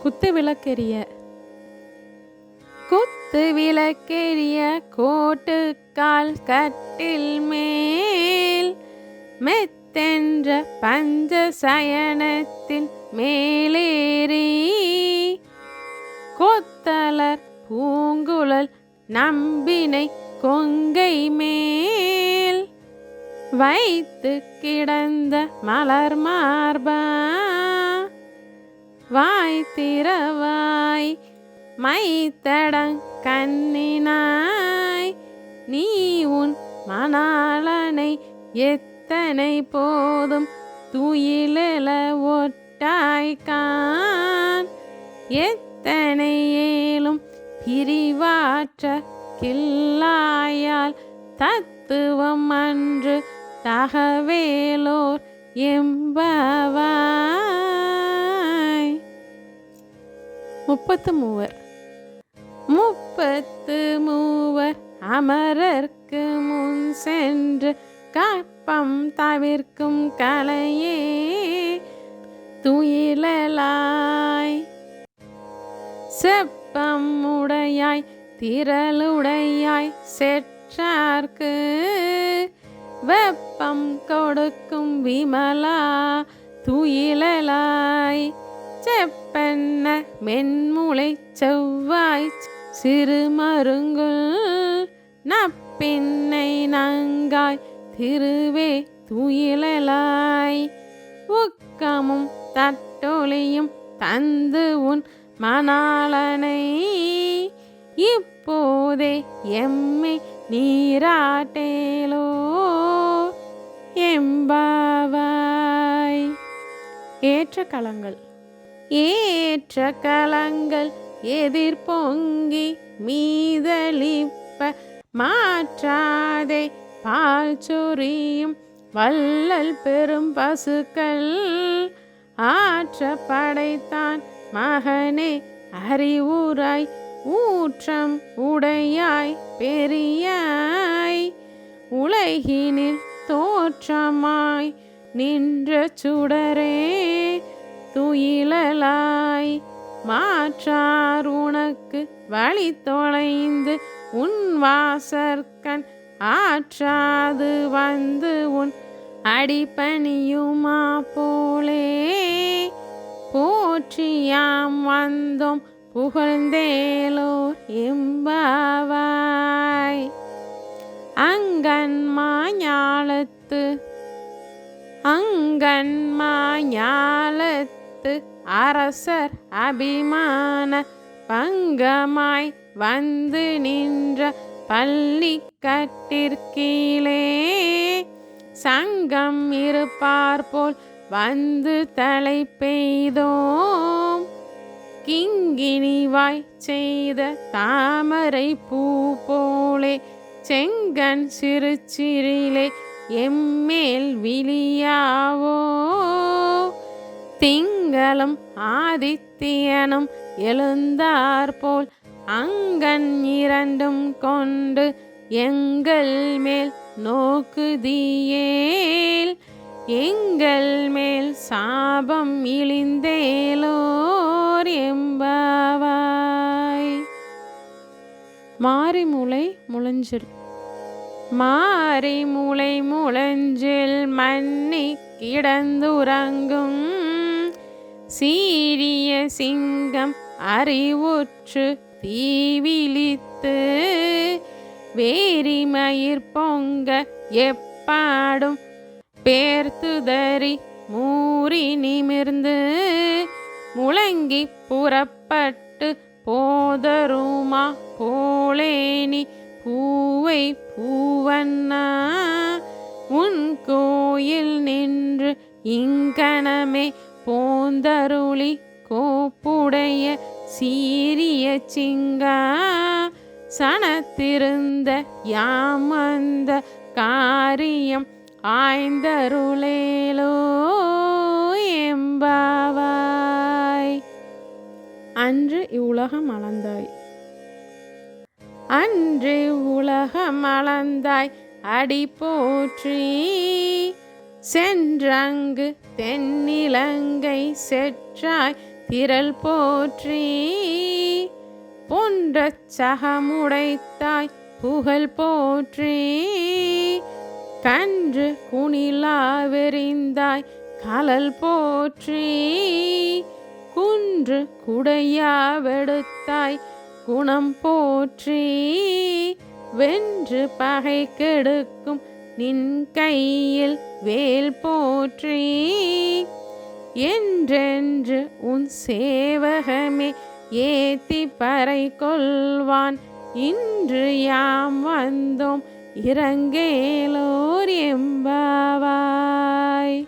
குத்து விளக்கெரிய குத்து விளக்கெரிய கோட்டுக்கால் கட்டில் மேல் மெத்தென்ற பஞ்ச சயனத்தின் மேலேறி கொத்தலர் பூங்குழல் நம்பினை கொங்கை மேல் வைத்து கிடந்த மலர் மார்பா வாய் திறவாய் மைத்தடங் கண்ணினாய். நீ உன் மணாளனை எத்தனை போதும் துயிலெல ஒட்டாய்கான் எத்தனை ஏலும் பிரிவாற்ற கில்லாயால் தத்துவம் அன்று தகவேலோர் எம்பவாய் முப்பத்து மூவர். முப்பத்து மூவர் அமரர்க்கு முன் சென்று கற்பம் தவிர்க்கும் கலையே துயிலலாய். செப்பம் உடையாய் திரளுடையாய் செற்றார்க்கு வெப்பம் கொடுக்கும் விமலா துயிலலாய். செப்பென்ன மென்முளை செவ்வாய் சிறு மருங்குல் நப்பின்னை நங்காய் திருவே துயிலலாய். உக்கமும் தட்டொலியும் தந்து உன் மணாளனை. இப்போதே எம்மை நீராட்டேலோ எம்பாவாய். ஏற்ற களங்கள். ஏற்ற கலங்கள் எதிர் பொங்கி மீதளிப்ப மாற்றாதே பால் சொரியும் வள்ளல் பெரும் பசுக்கள். ஆற்ற படைத்தான் மகனே அறிவுராய் ஊற்றம் உடையாய் பெரியாய். உலகினில் தோற்றமாய் நின்ற சுடரே துயிலலாய் மாற்றார் உனக்கு வழி தொலைந்து உன் வாசற்கண் ஆற்றாது வந்து உன் அடிப்பணியுமா போலே. போற்றியாம் வந்தோம் புகழ்ந்தேலோ எம்பாவாய். அங்கன் மாஞாலத்து அங்கன் மாஞாலத்து அரசர் அபிமான பங்கமாய் வந்து நின்ற பள்ளி கட்டிற்கீழே சங்கம் இருப்பார் போல் வந்து தலை பெய்தோம். கிங்கினிவாய் செய்த தாமரை பூ போலே செங்கன் சிறுச்சிரிலே எம்மேல் விழியாவோ திங்களும் ஆதித்யனும் எழுந்தாற்போல் அங்கன் இரண்டும் கொண்டு எங்கள் மேல் நோக்குதியேல். எங்கள் மேல் சாபம் இழிந்தேலோர் எம்பாவாய் மூளை முளைஞ்சில் மாறி மூளை முளைஞ்சில் மன்னி கிடந்துறங்கும் சீரிய சிங்கம் அறிவுற்று தீவிழித்து வேரிமயிர் பொங்க எப்பாடும் பேர்த்துதறி மூறி நிமிர்ந்து முழங்கி புறப்பட்டு போதருமா போலேனி பூவை பூவண்ணா உன் கோயில் நின்று இங்க போந்தருளி கோப்புடைய சீரிய சிங்கா சனத்திருந்த யாமந்த காரியம் ஆய்ந்தருளேலோ எம்பாவாய் அன்று இவ்வுலகம் அளந்தாய். அன்று உலகம் அளந்தாய். அடி போற்றி சென்றங்கு தென்னிலங்கை செற்றாய் திரள் போற்றி. பொன்ற சகமுடைத்தாய் புகழ் போற்றி. கன்று குணிலாவெறிந்தாய் கலல் போற்றி. குன்று குடையாவெடுத்தாய் குணம் போற்றி. வென்று பகை கெடுக்கும் நின் கையில் வேல் போற்றி. என்றென்று உன் சேவகமே ஏத்தி பறை கொள்வான். இன்று யாம் வந்தோம் இறங்கேலோர் எம்பாவாய்.